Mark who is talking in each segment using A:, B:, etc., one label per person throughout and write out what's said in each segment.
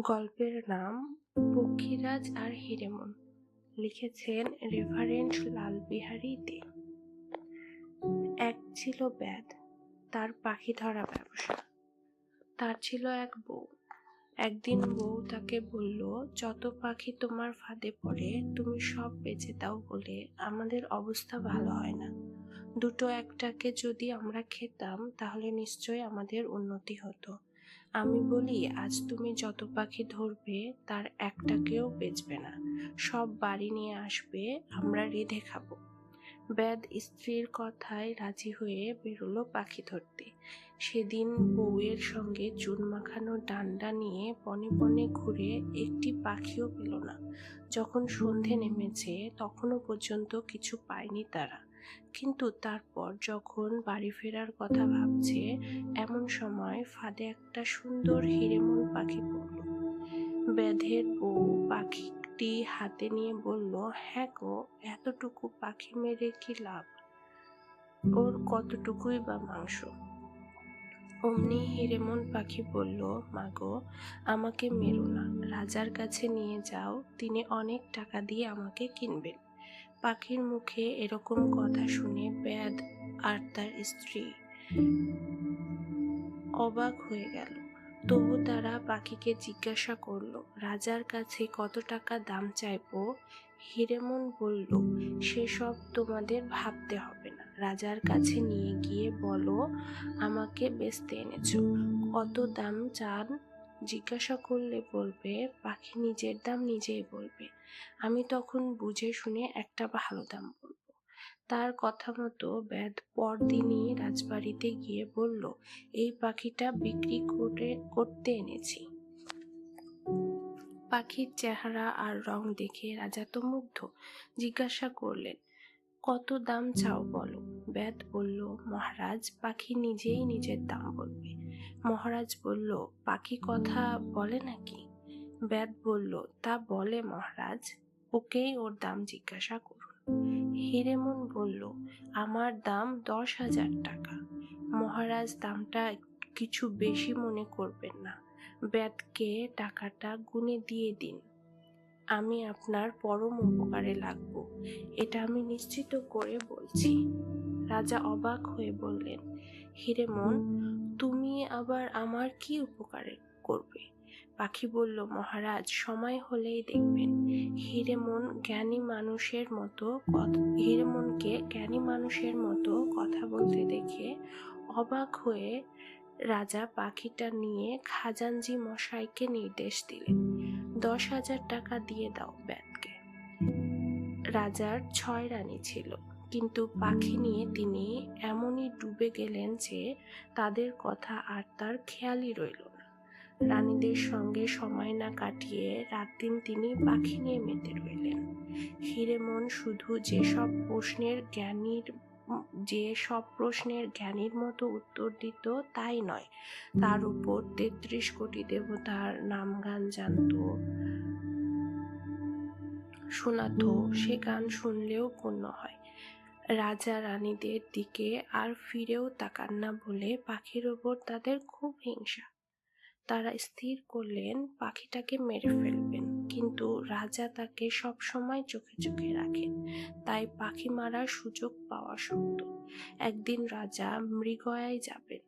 A: গল্পের নাম পক্ষীরাজ আর হিরেমন। লিখেছেন রেভারেন্ট লালবিহারী দে। এক ছিল ব্যাদ তার পাখি ধরা ব্যবসা। তার ছিল এক বউ। একদিন বউ তাকে বলল, যত পাখি তোমার ফাঁদে পড়ে, তুমি সব বেঁচে দাও বলে আমাদের অবস্থা ভালো হয় না। দুটো একটাকে যদি আমরা খেতাম, তাহলে নিশ্চয় আমাদের উন্নতি হতো। আমি বলি, আজ তুমি যত পাখি ধরবে, তার একটাকেও বেচবে না। সব বাড়ি নিয়ে আসবে, আমরা রেঁধে খাব। ব্যাদ স্ত্রীর কথায় রাজি হয়ে বেরোলো পাখি ধরতে। সেদিন বউয়ের সঙ্গে চুন মাখানো ডান্ডা নিয়ে বনে বনে ঘুরে একটি পাখিও পেল না। যখন সন্ধে নেমেছে তখনও পর্যন্ত কিছু পায়নি তারা। কিন্তু তারপর যখন বাড়ি ফেরার কথা ভাবছে, এমন সময় ফাঁদে একটা সুন্দর হিরেমন পাখি পড়ল। ব্যাধের বউ পাখিটি হাতে নিয়ে বলল হ্যাঁ গো, এতটুকু পাখি মেরে কি লাভ? ওর কতটুকুই বা মাংস? অমনি হিরেমন পাখি বলল মাগো আমাকে মেরো না। রাজার কাছে নিয়ে যাও, তিনি অনেক টাকা দিয়ে আমাকে কিনবেন। পাখির মুখে এরকম কথা শুনে ব্যাদ আর তার স্ত্রী অবাক হয়ে গেল। তবু তারা পাখিকে জিজ্ঞাসা করল, রাজার কাছে কত টাকা দাম চাইব? হিরেমন বলল সেসব তোমাদের ভাবতে হবে না। রাজার কাছে নিয়ে গিয়ে বলো, আমাকে বেচতে এনেছো। কত দাম চান? জিজ্ঞাসা করলে বলবে, পাখি নিজের দাম নিজেই বলবে। আমি তখন বুঝে শুনে একটা ভালো দাম বলব। তার কথা মতো ব্যাদ পরদিনই রাজবাড়িতে গিয়ে বলল, এই পাখিটা বিক্রি করে, করতে এনেছি। পাখির চেহারা আর রং দেখে রাজা তো মুগ্ধ, জিজ্ঞাসা করলেন, কত দাম চাও বলো? ব্যাদ বলল, মহারাজ, পাখি নিজেই নিজের দাম বলবে। মহারাজ বলল, পাখি কথা বলে নাকি? ব্যাদ বলল, তা বলে মহারাজ, ওকেই ওর দাম জিজ্ঞাসা করুন। হিরেমন বলল, আমার দাম দশ হাজার টাকা। মহারাজ দামটা কিছু বেশি মনে করবেন না। ব্যাদকে টাকাটা গুনে দিয়ে দিন। আমি আপনার পরম উপকারে লাগবো। এটা আমি নিশ্চিত করে বলছি। রাজা অবাক হয়ে বললেন, হিরেমন, তুমি আবার আমার কি উপকারে করবে? পাখি বলল, মহারাজ, সময় হলেই দেখবেন। হিরেমন জ্ঞানী মানুষের মতো হিরেমনকে জ্ঞানী মানুষের মতো কথা বলতে দেখে অবাক হয়ে রাজা পাখিটা নিয়ে খাজানজি মশাইকে নির্দেশ দিলেন, দশ হাজার টাকা দিয়ে দাও ব্যাতকে রাজার ছয় রানী ছিল, কিন্তু পাখি নিয়ে তিনি এমনই ডুবে গেলেন যে তাদের কথা আর তার খেয়ালই রইল রানীদের সঙ্গে সময় না কাটিয়ে রাত দিন তিনি পাখি নিয়ে মেতে রইলেন। হিরেমন শুধু যেসব প্রশ্নের জ্ঞানীর যে সব প্রশ্নের জ্ঞানীর মতো উত্তর দিত তাই নয়। তার উপর তেত্রিশ কোটি দেবতার নাম গান জানত। শোনাতো, সে গান শুনলেও পূর্ণ হয়। রাজা রানীদের দিকে আর ফিরেও তাকান না বলে পাখির ওপর তাদের খুব হিংসা। তারা স্থির করলেন, পাখিটাকে মেরে ফেলবেন। কিন্তু রাজা তাকে সব সময় চোখে চোখে রাখেন। তাই পাখি মারার সুযোগ পাওয়া শক্ত একদিন রাজা মৃগয়ায় যাবেন।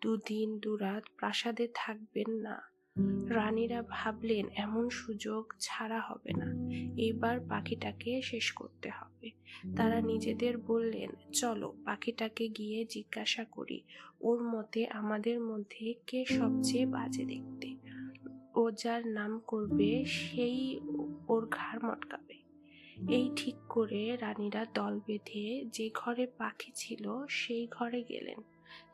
A: দুদিন দুরাত প্রাসাদে থাকবেন না। রানীরা ভাবলেন, এমন সুযোগ ছাড়া হবে না। এবার পাখিটাকে শেষ করতে হবে। তারা নিজেদের বললেন, চলো, পাখিটাকে গিয়ে জিজ্ঞাসা করি। ওর মতে আমাদের মধ্যে কে সবচেয়ে বাজে দেখতে? ও যার নাম করবে, সেই ওর ঘাড় মটকাবে। এই ঠিক করে রানীরা দল বেঁধে যে ঘরে পাখি ছিল, সেই ঘরে গেলেন।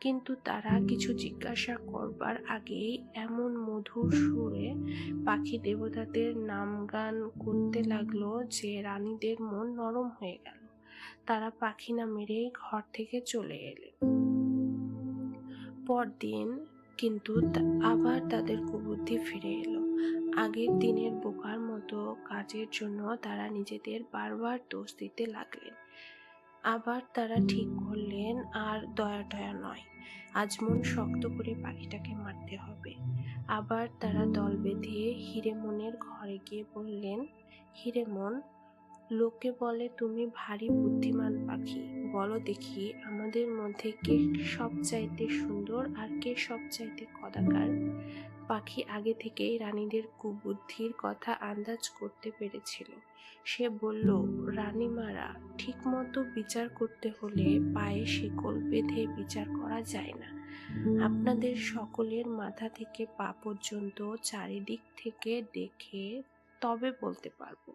A: কিন্তু তারা কিছু জিজ্ঞাসা করবার আগেই এমন মধুর সুরে পাখি দেবতাদের নাম গান করতে লাগল যে রানীদের মন নরম হয়ে গেল। তারা পাখি না মেরে ঘর থেকে চলে এলেন। পরদিন কিন্তু আবার তাদের কুবুদ্ধি ফিরে এলো। আগের দিনের বোকার মতো কাজের জন্য তারা নিজেদের বারবার দোষ দিতে লাগলেন। আবার তারা ঠিক করলেন, আর দয়া টয়া নয়। আজ মন শক্ত করে পাখিটাকে মারতে হবে। আবার তারা দল বেঁধে হিরেমনের ঘরে গিয়ে বললেন, হিরেমন, লোকে বলে তুমি ভারী বুদ্ধিমান পাখি। বলো দেখি আমাদের মধ্যে কে সবচাইতে সুন্দর আর কে সবচাইতে কদাকার পাখি আগে থেকেই রানীদের কুবুদ্ধির কথা আন্দাজ করতে পেরেছিল। সে বলল, রানীমারা, ঠিকমতো বিচার করতে হলে পায়ে শিকল বেঁধে বিচার করা যায় না। আপনাদের সকলের মাথা থেকে পা পর্যন্ত চারিদিক থেকে দেখে তবে বলতে পারব।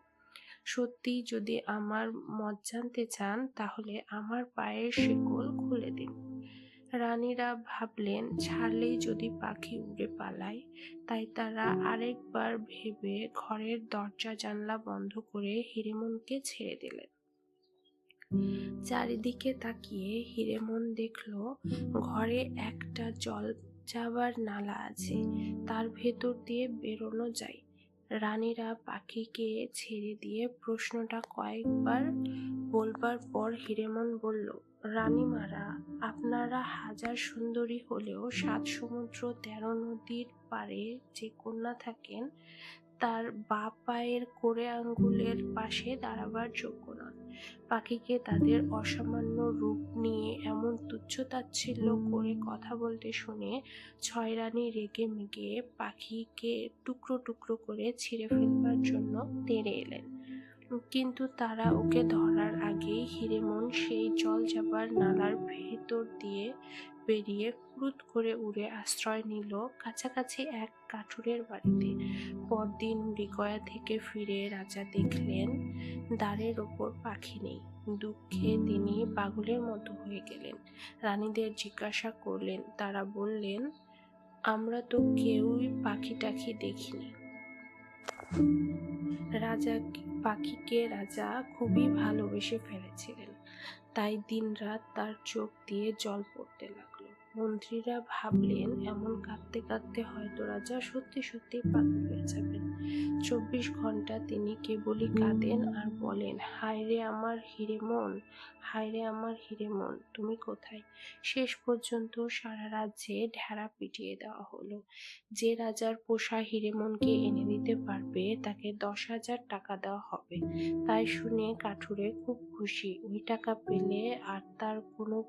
A: সত্যি যদি আমার মত জানতে চান, তাহলে আমার পায়ের শিকল খুলে দিন। রানীরা ভাবলেন, ছাড়লেই যদি পাখি উড়ে পালায়, তাই তারা আরেকবার ভেবে ঘরের দরজা জানলা বন্ধ করে হিরেমনকে ছেড়ে দিলেন। চারিদিকে তাকিয়ে হিরেমন দেখল, ঘরে একটা জল যাবার নালা আছে, তার ভেতর দিয়ে বেরোনো যায়। রানীরা পাখিকে ছেড়ে দিয়ে প্রশ্নটা কয়েকবার বলবার পর হিরেমন বলল, রানীমারা, আপনারা হাজার সুন্দরী হলেও সাত সমুদ্র তেরো নদীর পারে যে কন্যা থাকেন তার বা পায়ের কোড়ে আঙ্গুলের পাশে দাঁড়াবার যোগ্য নন। পাখিকে তাদের অসামান্য রূপ নিয়ে এমন তুচ্ছ তাচ্ছিল্য করে কথা বলতে শুনে ছয় রানী রেগে মেগে পাখিকে টুকরো টুকরো করে ছিঁড়ে ফেলবার জন্য তেড়ে এলেন। কিন্তু তারা ওকে ধরার আগেই হিরেমন সেই জল যাবার নালার ভেতর দিয়ে বেরিয়ে ক্রুত করে উড়ে আশ্রয় নিল কাছাকাছি এক কাঠুরের বাড়িতে। পরদিন মৃগয়া থেকে ফিরে রাজা দেখলেন, দ্বারের ওপর পাখি নেই। দুঃখে তিনি পাগলের মতো হয়ে গেলেন। রানীদের জিজ্ঞাসা করলেন, তারা বললেন, আমরা তো কেউই পাখি টাখি দেখিনি। রাজা, পাখিকে রাজা খুবই ভালোবেসে ফেলেছিলেন। তাই দিনরাত তার চোখ দিয়ে জল পড়তে লাগল। মন্ত্রীরা ভাবলেন, এমন কাঁদতে কাঁদতে হয়তো রাজা সত্যি সত্যি পাগল হয়ে যাবেন। চব্বিশ ঘণ্টা তিনি কেবলই কাঁদেন আর বলেন হায় রে আমার হিরেমন হায় রে আমার হিরেমন তুমি কোথায়? শেষ পর্যন্ত সারা রাজ্যে ঢেড়া পিটিয়ে দেওয়া হলো। যে রাজার পোষা হিরেমনকে এনে দিতে পারবে, তাকে দশ হাজার টাকা দেওয়া হবে। তাই শুনে কাঠুরে খুব খুশি। ওই টাকা পেলে আর তার কোনো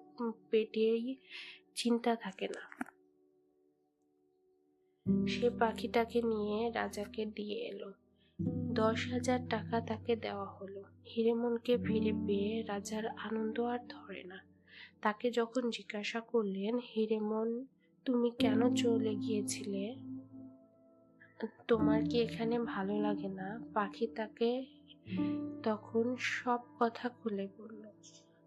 A: পেটেই চিন্তা থাকে না। সে পাখিটাকে নিয়ে রাজাকে দিয়ে এলো। দশ হাজার টাকা তাকে দেওয়া হলো। হিরেমনকে ফিরে পেয়ে রাজার আনন্দ আর ধরে না। তাকে যখন জিজ্ঞাসা করলেন, হিরেমন, তুমি কেন চলে গিয়েছিলে? তোমার কি এখানে ভালো লাগে না? পাখি তাকে তখন সব কথা খুলে বলল।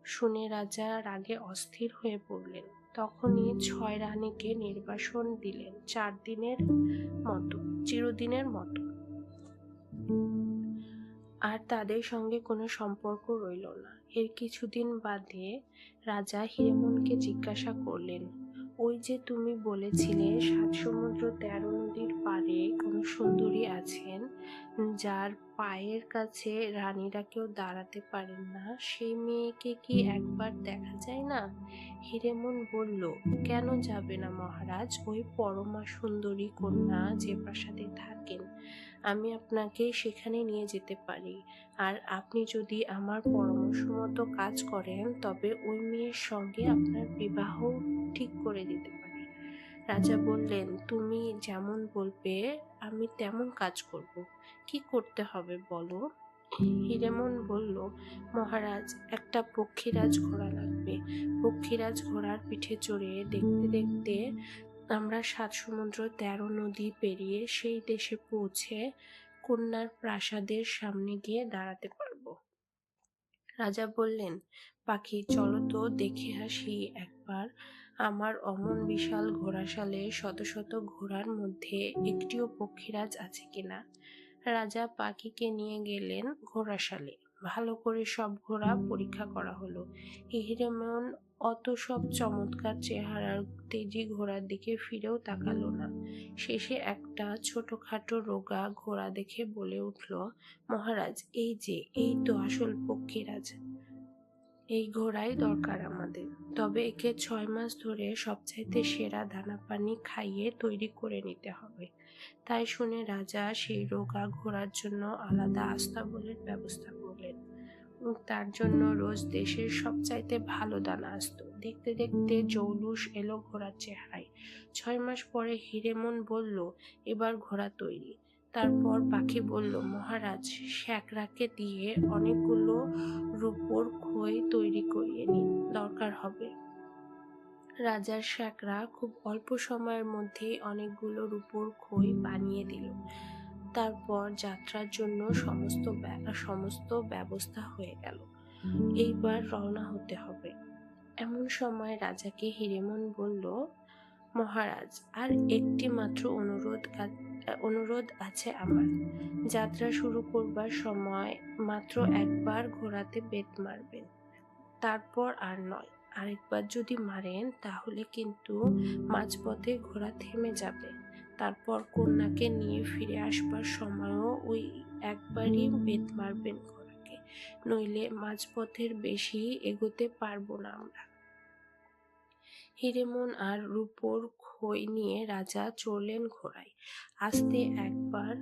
A: শুনে রাজা রাগে অস্থির হয়ে পড়লেন। তখনই ছয় রানীকে নির্বাসন দিলেন চার দিনের মতো, চিরদিনের মতো। আর তাদের সঙ্গে কোনো সম্পর্ক রইল না। এর কিছুদিন বাদে রাজা হিরেমনকে জিজ্ঞাসা করলেন ওই যে তুমি বলেছিলে, সাত সমুদ্র তেরো নদীর পারে কোনো সুন্দরী আছেন, যার পায়ের কাছে রানীরা কেউ দাঁড়াতে পারেন না, সেই মেয়েকে কি একবার দেখা যায় না? হিরেমন বলল, কেন যাবে না মহারাজ? ওই পরমা সুন্দরী কন্যা যে প্রাসাদে থাকেন আমি আপনাকে সেখানে নিয়ে যেতে পারি। আর আপনি যদি আমার পরামর্শ মতো কাজ করেন, তবে ওই মেয়ের সঙ্গে আপনার বিবাহ ঠিক করে দিতে পারি। রাজা বললেন, তুমি যেমন বলবে, আমি তেমন কাজ করব। কি করতে হবে বলো? হিরেমন বলল, মহারাজ, একটা পক্ষীরাজ ঘোড়া লাগবে। পক্ষীরাজ ঘোড়ার পিঠে চড়ে দেখতে দেখতে আমরা সাত সমুদ্র তেরো নদী পেরিয়ে সেই দেশে পৌঁছে কন্যার প্রাসাদের সামনে গিয়ে দাঁড়াতে পারব। রাজা বললেন, পাখি, চলো তো দেখে আসি একবার। আমার অমন বিশাল ঘোড়াশালে শত শত ঘোড়ার মধ্যে একটিও পক্ষীরাজ আছে কিনা? রাজা পাখিকে নিয়ে গেলেন ঘোড়াশালে। ভালো করে সব ঘোড়া পরীক্ষা করা হলো। হিরেমন অত সব চমৎকার চেহারার তেজি ঘোড়ার দিকে ফিরেও তাকালো না। শেষে একটা ছোটখাটো রোগা ঘোড়া দেখে বলে উঠল মহারাজ এই যে এই তো আসল পক্ষীরাজ এই ঘোড়াই দরকার আমাদের। তবে একে ছয় মাস ধরে সবচাইতে সেরা দানা পানি খাইয়ে তৈরি করে নিতে হবে। তাই শুনে রাজা সেই রোগা ঘোড়ার জন্য আলাদা আস্তাবলের ব্যবস্থা উম, তার জন্য রোজ দেশের সবচাইতে ভালো দানা আসতো। দেখতে দেখতে জৌলুস এলো ঘোড়ার চেহারায়। ছয় মাস পরে হিরেমন বলল, এবার ঘোড়া তৈরি। তারপর পাখি বলল, মহারাজ শ্যাকরাকে দিয়ে অনেকগুলো রূপোর খই তৈরি করিয়ে নিন, দরকার হবে। রাজার শ্যাকরা খুব অল্প সময়ের মধ্যেই অনেকগুলো রূপোর খই বানিয়ে দিল। তারপর যাত্রার জন্য সমস্ত সমস্ত ব্যবস্থা হয়ে গেল। এইবার রওনা হতে হবে। এমন সময় রাজাকে হিরেমন বলল, মহারাজ, আর একটি মাত্র অনুরোধ অনুরোধ আছে আমার। যাত্রা শুরু করবার সময় মাত্র একবার ঘোড়াতে বেত মারবেন। তারপর আর নয়, আরেকবার যদি মারেন তাহলে কিন্তু মাঝপথে ঘোড়া থেমে যাবে। তারপর কন্যাকে নিয়ে ফিরে আসবার সময়ও ওই একবারই বেত মারবেন কন্যাকে। নইলে মাঝপথের বেশি এগোতে পারব না আমরা। হিরেমন আর রূপোর খই নিয়ে রাজা চড়লেন ঘোড়ায়। আস্তে একবার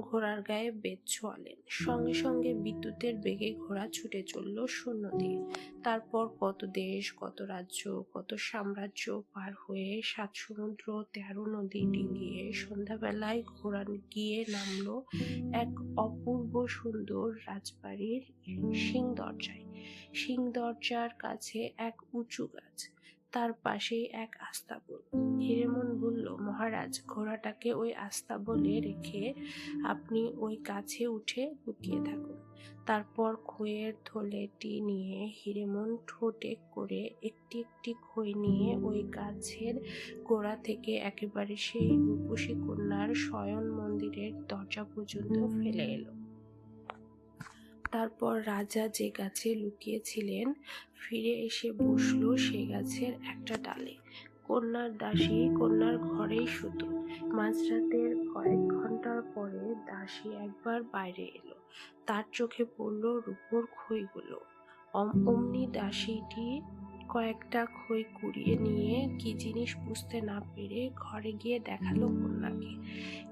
A: ঘোড়ার গায়ে বেদ ছোয়ালেন। সঙ্গে সঙ্গে বিদ্যুতের বেগে ঘোড়া ছুটে চলল শূন্য দিয়ে তারপর কত দেশ, কত রাজ্য, কত সাম্রাজ্য পার হয়ে সাত সমুদ্র, তেরো নদী ডিঙ্গিয়ে সন্ধ্যাবেলায় ঘোড়া গিয়ে নামলো এক অপূর্ব সুন্দর রাজবাড়ির সিং দরজায় সিং দরজার কাছে এক উঁচু গাছ। তার পাশেই এক আস্তাবল হিরেমন বলল, মহারাজ, ঘোড়াটাকে ওই আস্তাবলে রেখে আপনি ওই গাছে উঠে লুকিয়ে থাকুন। তারপর খইয়ের থলেটি নিয়ে হিরেমন ঠোঁটে করে একটি একটি খই নিয়ে ওই গাছের গোড়া থেকে একেবারে সেই রূপসী কন্যার শয়ন মন্দিরের দরজা পর্যন্ত ফেলে এলো। তারপর রাজা যে গাছে লুকিয়েছিলেন, ফিরে এসে বসল সে গাছের একটা ডালে। কন্যার দাসী কন্যার ঘরেই শুতো। মাঝরাতের কয়েক ঘণ্টার পরে দাসী একবার বাইরে এলো। তার চোখে পড়ল রূপোর খইগুলো অম- অমনি দাসীটি কয়েকটা খই কুড়িয়ে নিয়ে কি জিনিস বুঝতে না পেরে ঘরে গিয়ে দেখাল কন্যাকে।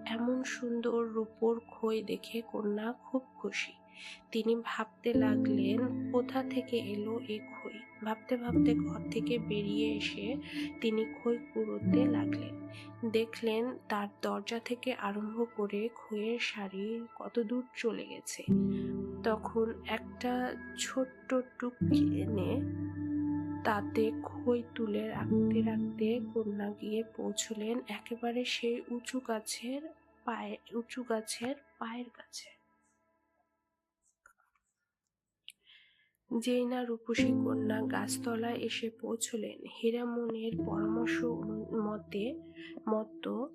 A: এমন সুন্দর রূপোর খই দেখে কন্যা খুব খুশি। তিনি ভাবতে লাগলেন, কোথা থেকে এলো এ খই? ভাবতে ভাবতে ঘর থেকে বেরিয়ে এসে তিনি খই কুড়োতে লাগলেন। দেখলেন তার দরজা থেকে আরম্ভ করে খইয়ের শাড়ি কত দূর চলে গেছে। তখন একটা ছোট্ট টুকরি এনে তাতে খই তুলে রাখতে রাখতে কন্যা গিয়ে পৌঁছলেন একেবারে সেই উঁচু গাছের পায়ে, উঁচু গাছের পায়ের কাছে। যেই না রূপসী কন্যা গাছতলায় এসে পৌঁছলেন, হীরামনের পরামর্শ মতে মতো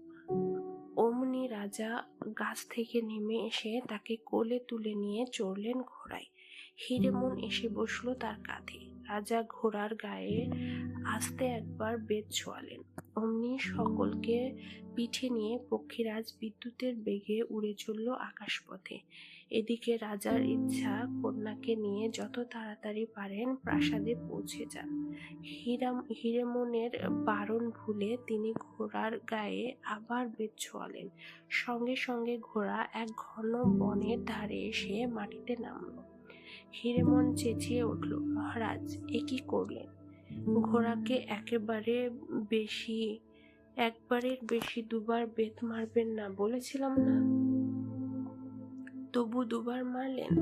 A: অমনি রাজা গাছ থেকে নেমে এসে তাকে কোলে তুলে নিয়ে চড়লেন ঘোড়ায়। হিরেমন এসে বসল তার কাঁধে। রাজা ঘোড়ার গায়ে আস্তে একবার বেদ ছোয়ালেন। অমনি সকলকে পিঠে নিয়ে পক্ষীরাজ বিদ্যুতের বেগে উড়ে চলল আকাশপথে। এদিকে রাজার ইচ্ছা কন্যাকে নিয়ে যত তাড়াতাড়ি পারেন প্রাসাদে পৌঁছে যান। হিরাম হিরেমনের বারণ ভুলে তিনি ঘোড়ার গায়ে আবার বেদ ছোয়ালেন। সঙ্গে সঙ্গে ঘোড়া এক ঘন বনের ধারে এসে মাটিতে নামল। হিরেমন চেঁচিয়ে উঠল, মহারাজ, এ কি করলেন? ঘোড়াকে একেবারে বেশি একবারের বেশি দুবার বেত মারবেন না বলেছিলাম না? তবু দুবার মারলেন।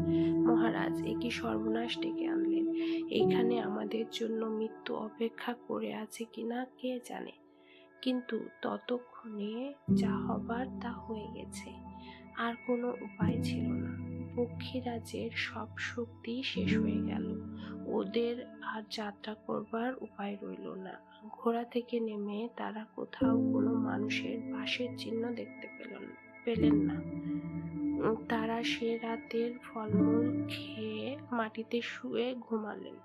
A: মহারাজ এ কি সর্বনাশ ডেকে আনলেন। এইখানে আমাদের জন্য মৃত্যু অপেক্ষা করে আছে কিনা কে জানে। কিন্তু ততক্ষণে যা হবার তা হয়ে গেছে। আর কোনো উপায় ছিল না। পক্ষীরাজের সব শক্তি শেষ হয়ে গেল। ওদের আর যাত্রা করবার উপায় রইল না। ঘোড়া থেকে নেমে তারা কোথাও কোনো মানুষের বাসের চিহ্ন দেখতে পেলেন পেলেন না। তারা সে রাতের ফলমূল খেয়ে মাটিতে শুয়ে ঘুমালেন।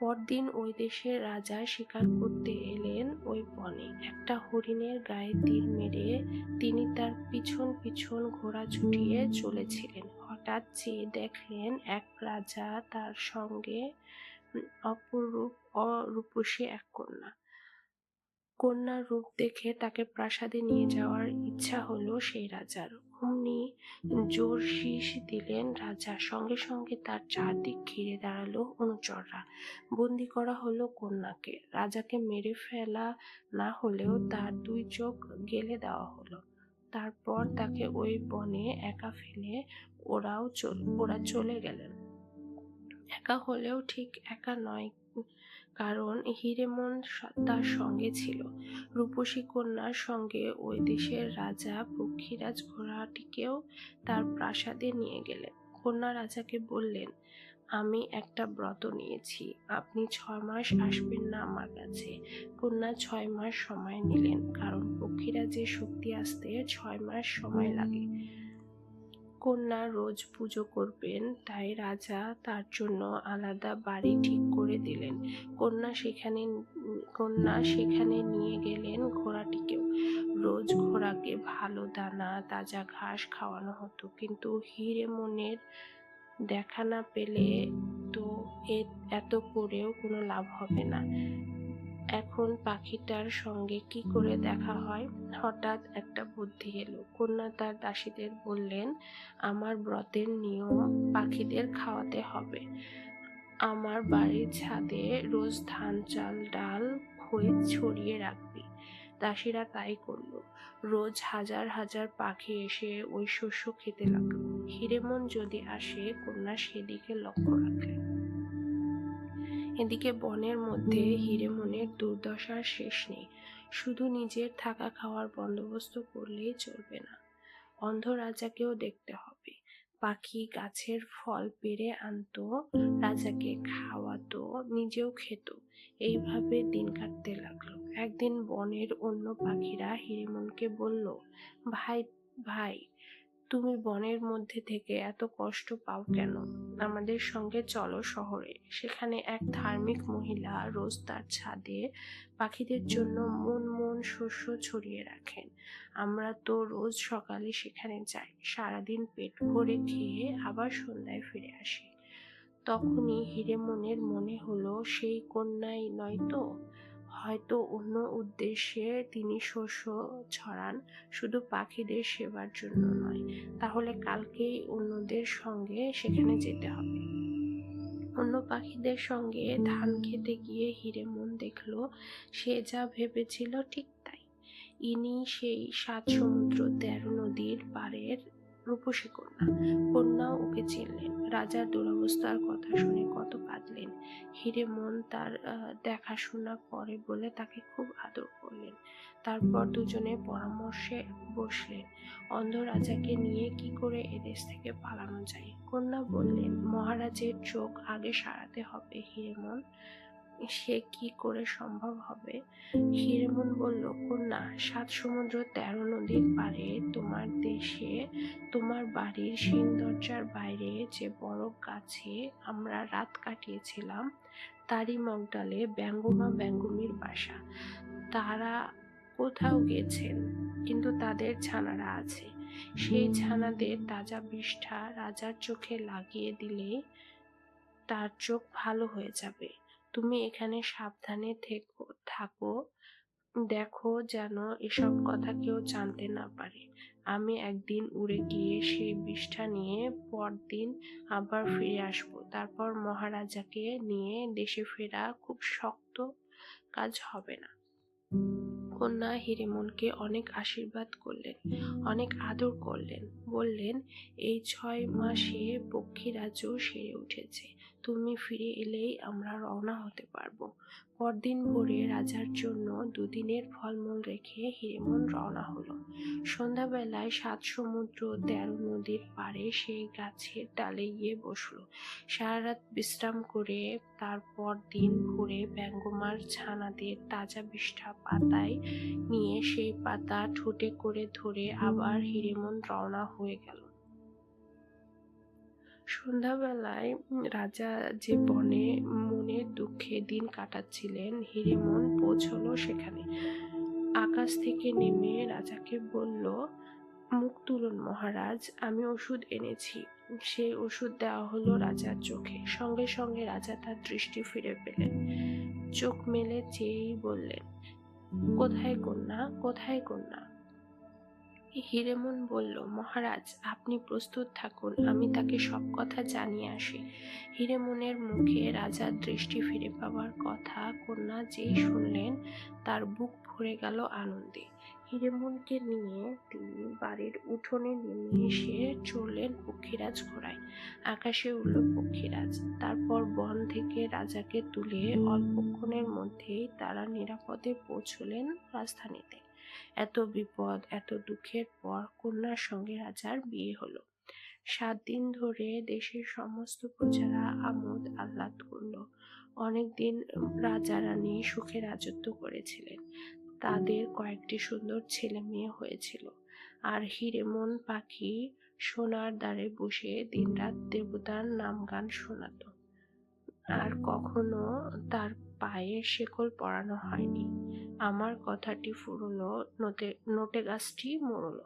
A: পরদিন ওই দেশের রাজা শিকার করতে এলেন ওই বনে। একটা হরিণের গায়ে তীর মেরে তিনি তার পিছন পিছন ঘোড়া ছুটিয়ে চলেছিলেন। হঠাৎ চেয়ে দেখলেন এক রাজা তার সঙ্গে অপরূপ, অরূপসী এক কন্যা। কন্যার রূপ দেখে তাকে প্রাসাদে নিয়ে যাওয়ার ইচ্ছা হলো সেই রাজার। অমনি জোর শীষ দিলেন রাজা। সঙ্গে সঙ্গে তার চারদিক ঘিরে দাঁড়াল অনুচররা। বন্দি করা হলো কন্যাকে। রাজাকে মেরে ফেলা না হলেও তার দুই চোখ গেলে দেওয়া হলো। তারপর তাকে ওই বনে একা ফেলে ওরাও ওরা চলে গেলেন। একা হলেও ঠিক একা নয় কারণ হিরেমন তার সঙ্গে ছিল। রূপসী কন্যার সঙ্গে ওই দেশের রাজা পক্ষীরাজ ঘোড়াটিকেও তার প্রাসাদে নিয়ে গেলেন। কন্যা রাজাকে বললেন, আমি একটা ব্রত নিয়েছি। আপনি ছয় মাস আসবেন না আমার কাছে। কন্যা ছয় মাস সময় নিলেন, কারণ পক্ষীরাজের শক্তি আসতে ছয় মাস সময় লাগে। কন্যা রোজ পুজো করবেন, তাই রাজা তার জন্য আলাদা বাড়ি ঠিক করে দিলেন। কন্যা সেখানে কন্যা সেখানে নিয়ে গেলেন ঘোড়াটিকেও। রোজ ঘোড়াকে ভালো দানা, তাজা ঘাস খাওয়ানো হতো। কিন্তু হিরে মনের দেখা না পেলে তো এত করেও কোনো লাভ হবে না। এখন পাখিটার সঙ্গে কি করে দেখা হয়? হঠাৎ একটা বুদ্ধি এলো। কন্যা তার দাসীদের বললেন, আমার ব্রতের নিয়ম পাখিদের খাওয়াতে হবে। আমার বাড়ির ছাদে রোজ ধান, চাল, ডাল খই ছড়িয়ে রাখবি দাসীরা তাই করল। রোজ হাজার হাজার পাখি এসে ওই শস্য খেতে লাগল। হিরেমন যদি আসে, কন্যা সেদিকে লক্ষ্য রাখলেন। এদিকে বনের মধ্যে হিরেমনের দুর্দশার শেষ নেই। শুধু নিজের থাকা খাওয়ার বন্দোবস্ত করলেই চলবে না। অন্ধ রাজাকেও দেখতে হবে। পাখি গাছের ফল পেড়ে আনতো, রাজাকে খাওয়াতো, নিজেও খেত। এইভাবে দিন কাটতে লাগল। একদিন বনের অন্য পাখিরা হিরেমনকে বলল, ভাই ভাই তুমি বনের মধ্যে থেকে এত কষ্ট পাও কেন? আমাদের সঙ্গে চলো শহরে। সেখানে এক ধার্মিক মহিলা রোজ তার ছাদে পাখিদের জন্য মন মন শস্য ছড়িয়ে রাখেন। আমরা তো রোজ সকালে সেখানে যাই। সারাদিন পেট ভরে খেয়ে আবার সন্ধ্যায় ফিরে আসি। তখনই হিরেমনের মনে হলো, সেই কন্যাই নয়তো হয়তো অন্য উদ্দেশ্যে তিনি শস্য ছড়ান, শুধু পাখিদের সেবার জন্য নয়। তাহলে কালকেই অন্যদের সঙ্গে সেখানে যেতে হবে। অন্য পাখিদের সঙ্গে ধান খেতে গিয়ে হিরেমন দেখল, সে যা ভেবেছিল ঠিক তাই। ইনি সেই সাত সমুদ্র তেরো নদীর পাড়ের রূপসী কন্যা। কন্যাও ওকে চিনলেন। রাজার দুরবস্থার কথা শুনে কত কাঁদলেন। হিরেমন তার আহ, দেখাশোনা করে বলে তাকে খুব আদর করলেন। তারপর দুজনে পরামর্শে বসলেন। অন্ধ রাজাকে নিয়ে কি করে এদেশ থেকে পালানো যায়? কন্যা বললেন মহারাজের চোখ আগে সারাতে হবে হিরেমন সে কি করে সম্ভব হবে? হিরেমন বলল, কন্যা, সাত সমুদ্র তেরো নদীর পারে তোমার দেশে, তোমার বাড়ির সিন দরজার বাইরে যে বড় গাছে আমরা রাত কাটিয়েছিলাম, তারই মগডালে ব্যঙ্গমা ব্যঙ্গমীর বাসা। তারা কোথাও গেছেন, কিন্তু তাদের ছানারা আছে। সেই ছানাদের তাজা বিষ্ঠা রাজার চোখে লাগিয়ে দিলে তার চোখ ভালো হয়ে যাবে। তুমি এখানে সাবধানে থেকো, থাকো। দেখো যেন এসব কথা কেউ জানতে না পারে। আমি একদিন উড়ে গিয়ে সেই বিষ্ঠা নিয়ে পরদিন আবার ফিরে আসব। তারপর মহারাজাকে নিয়ে দেশে ফেরা খুব শক্ত কাজ হবে না। কন্যা হিরেমনকে অনেক আশীর্বাদ করলেন, অনেক আদর করলেন, বললেন, এই ছয় মাসে পক্ষীরাজও সেরে উঠেছে। তুমি ফিরে এলেই আমরা রওনা হতে পারব। পরদিন ভোরে রাজার জন্য দুদিনের ফলমূল রেখে হিরেমন রওনা হলো। সন্ধ্যাবেলায় সাত সমুদ্র তেরো নদীর পাড়ে সেই গাছের ডালে গিয়ে বসল। সারা রাত বিশ্রাম করে তারপর দিন ভোরে ব্যঙ্গমার ছানাদের তাজা বিষ্ঠা পাতায় নিয়ে সেই পাতা ঠোঁটে করে ধরে আবার হিরেমন রওনা হয়ে গেল। সন্ধ্যাবেলায় রাজা যে বনে মনের দুঃখে দিন কাটাচ্ছিলেন হিরেমন পৌঁছলো সেখানে। আকাশ থেকে নেমে রাজাকে বলল, মুখ তুলুন মহারাজ, আমি ওষুধ এনেছি। সেই ওষুধ দেওয়া হলো রাজার চোখে। সঙ্গে সঙ্গে রাজা তার দৃষ্টি ফিরে পেলেন। চোখ মেলে চেয়েই বললেন, কোথায় কন্যা কোথায় কন্যা? হিরেমন বলল, মহারাজ, আপনি প্রস্তুত থাকুন, আমি তাকে সব কথা জানিয়ে আসি। হিরেমনের মুখে রাজার দৃষ্টি ফিরে পাওয়ার কথা কন্যা যেই শুনলেন, তার বুক ভরে গেল আনন্দে। হিরেমনকে নিয়ে তিনি বাড়ির উঠোনে নেমে এসে চড়লেন পক্ষীরাজ ঘোড়ায়। আকাশে উঠল পক্ষীরাজ। তারপর বন থেকে রাজাকে তুলে অল্পক্ষণের মধ্যেই তারা নিরাপদে পৌঁছলেন রাজধানীতে। এত বিপদ, এত দুঃখের পর কন্যার সঙ্গে রাজার বিয়ে হলো। সাত দিন ধরে দেশের সমস্ত প্রজারা আমোদ আহ্লাদ করল। অনেকদিন রাজা রানী সুখে রাজত্ব করেছিলেন। তাদের কয়েকটি সুন্দর ছেলে মেয়ে হয়েছিল। আর হিরেমন পাখি সোনার দ্বারে বসে দিনরাত দেবতার নাম গান শোনাতো। আর কখনো তার পায়ে শেকল পরানো হয়নি। আমার কথাটি ফুরলো নোটে গাছটি মরলো